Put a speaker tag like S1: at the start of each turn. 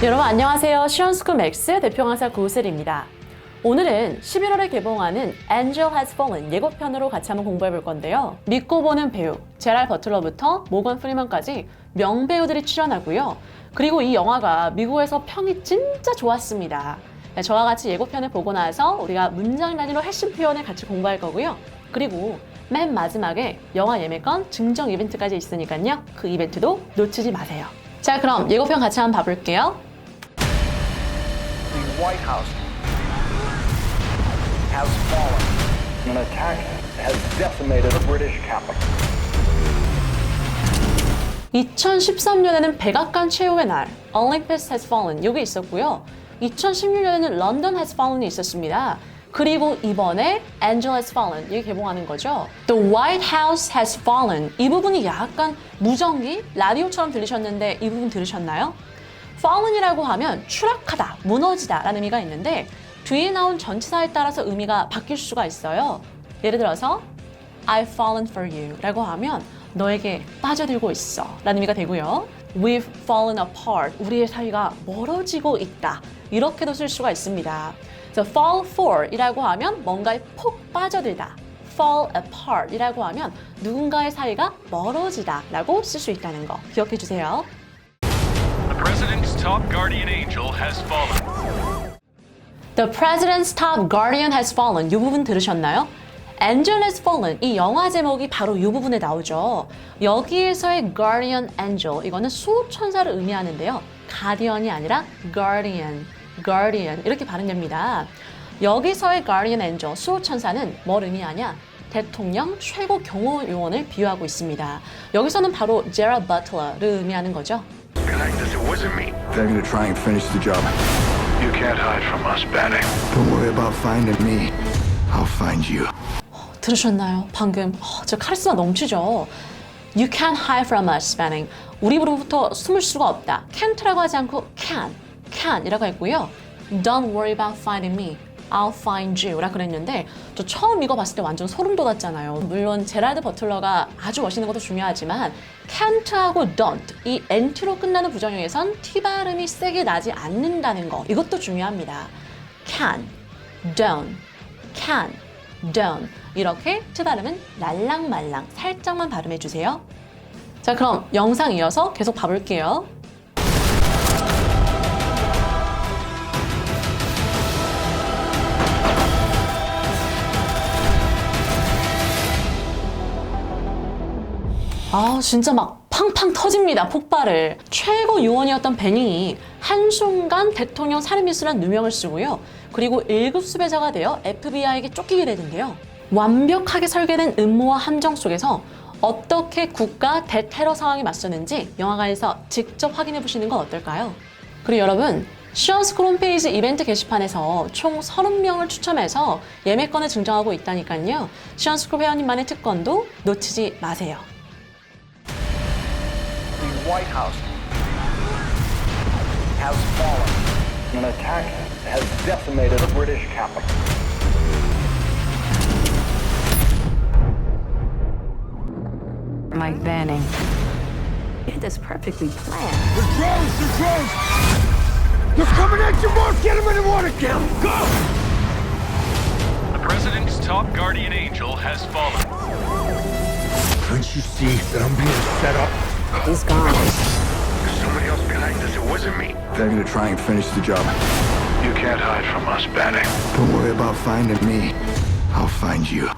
S1: 여러분 안녕하세요. 시원스쿨 맥스 대표 강사 고슬입니다. 오늘은 11월에 개봉하는 Angel Has Fallen 예고편으로 같이 한번 공부해 볼 건데요. 믿고 보는 배우 제랄 버틀러부터 모건 프리먼까지 명배우들이 출연하고요. 그리고 이 영화가 미국에서 평이 진짜 좋았습니다. 네, 저와 같이 예고편을 보고 나서 우리가 문장 단위로 핵심 표현을 같이 공부할 거고요. 그리고 맨 마지막에 영화 예매권 증정 이벤트까지 있으니까요. 그 이벤트도 놓치지 마세요. 자, 그럼 예고편 같이 한번 봐볼게요.
S2: The White House has fallen. An attack has decimated the British capital.
S1: 2013년에는 백악관 최후의 날, Olympus Has Fallen 여기 있었고요. 2016년에는 London Has Fallen이 있었습니다. 그리고 이번에 Angel Has Fallen 여기 개봉하는 거죠. The White House Has Fallen 이 부분이 약간 무전기 라디오처럼 들리셨는데 이 부분 들으셨나요? Fallen이라고 하면 추락하다, 무너지다 라는 의미가 있는데 뒤에 나온 전치사에 따라서 의미가 바뀔 수가 있어요. 예를 들어서 I've fallen for you 라고 하면 너에게 빠져들고 있어 라는 의미가 되고요. We've fallen apart. 우리의 사이가 멀어지고 있다. 이렇게도 쓸 수가 있습니다. 그래서 fall for 이라고 하면 뭔가에 폭 빠져들다. fall apart 이라고 하면 누군가의 사이가 멀어지다 라고 쓸 수 있다는 거 기억해 주세요.
S3: President's top guardian angel has fallen.
S1: The President's Top Guardian Has Fallen 이 부분 들으셨나요? Angel Has Fallen 이 영화 제목이 바로 이 부분에 나오죠. 여기에서의 Guardian Angel 이거는 수호 천사를 의미하는데요. 가디언이 아니라 Guardian, Guardian 이렇게 발음됩니다. 여기서의 Guardian Angel 수호 천사는 뭘 의미하냐? 대통령 최고 경호 요원을 비유하고 있습니다. 여기서는 바로 제라 버틀러를 의미하는 거죠.
S3: Behind us, it wasn't me.
S4: They're gonna try and finish the job.
S3: You can't hide from us, Banning.
S4: Don't worry about finding me. I'll find you.
S1: 들으셨나요? 방금 어, 저 카리스마 넘치죠. You can't hide from us, Spanning. 우리로부터 숨을 수가 없다. can't라고 하지 않고 can, can이라고 했고요. Don't worry about finding me. I'll find you 라고 그랬는데 저 처음 이거 봤을 때 완전 소름 돋았잖아요. 물론 제랄드 버틀러가 아주 멋있는 것도 중요하지만 can't하고 don't 이 nt로 끝나는 부정형에선 t 발음이 세게 나지 않는다는 거 이것도 중요합니다. can, don't, can, don't 이렇게 트 발음은 날랑말랑 살짝만 발음해 주세요. 자 그럼 영상 이어서 계속 봐볼게요. 아 진짜 막 팡팡 터집니다 폭발을. 최고 요원이었던 베닝이 한순간 대통령 살인 미수란 누명을 쓰고요. 그리고 1급 수배자가 되어 FBI에게 쫓기게 되는데요. 완벽하게 설계된 음모와 함정 속에서 어떻게 국가 대테러 상황에 맞서는지 영화관에서 직접 확인해 보시는 건 어떨까요? 그리고 여러분 시언스쿨 홈페이지 이벤트 게시판에서 총 30명을 추첨해서 예매권을 증정하고 있다니까요. 시언스쿨 회원님만의 특권도 놓치지 마세요
S2: White House has fallen. An attack has decimated the British capital.
S5: Mike Banning. You had this perfectly planned.
S6: The drones! The drones! They're coming at you, Mark! Get them in the water! Get them! Go!
S3: The president's top guardian angel has fallen.
S6: Can't you see that I'm being set up?
S5: He's gone.
S3: There's somebody else behind us. It wasn't me.
S4: They're gonna try and finish the job.
S3: You can't hide from us, Banning.
S4: Don't worry about finding me. I'll find you.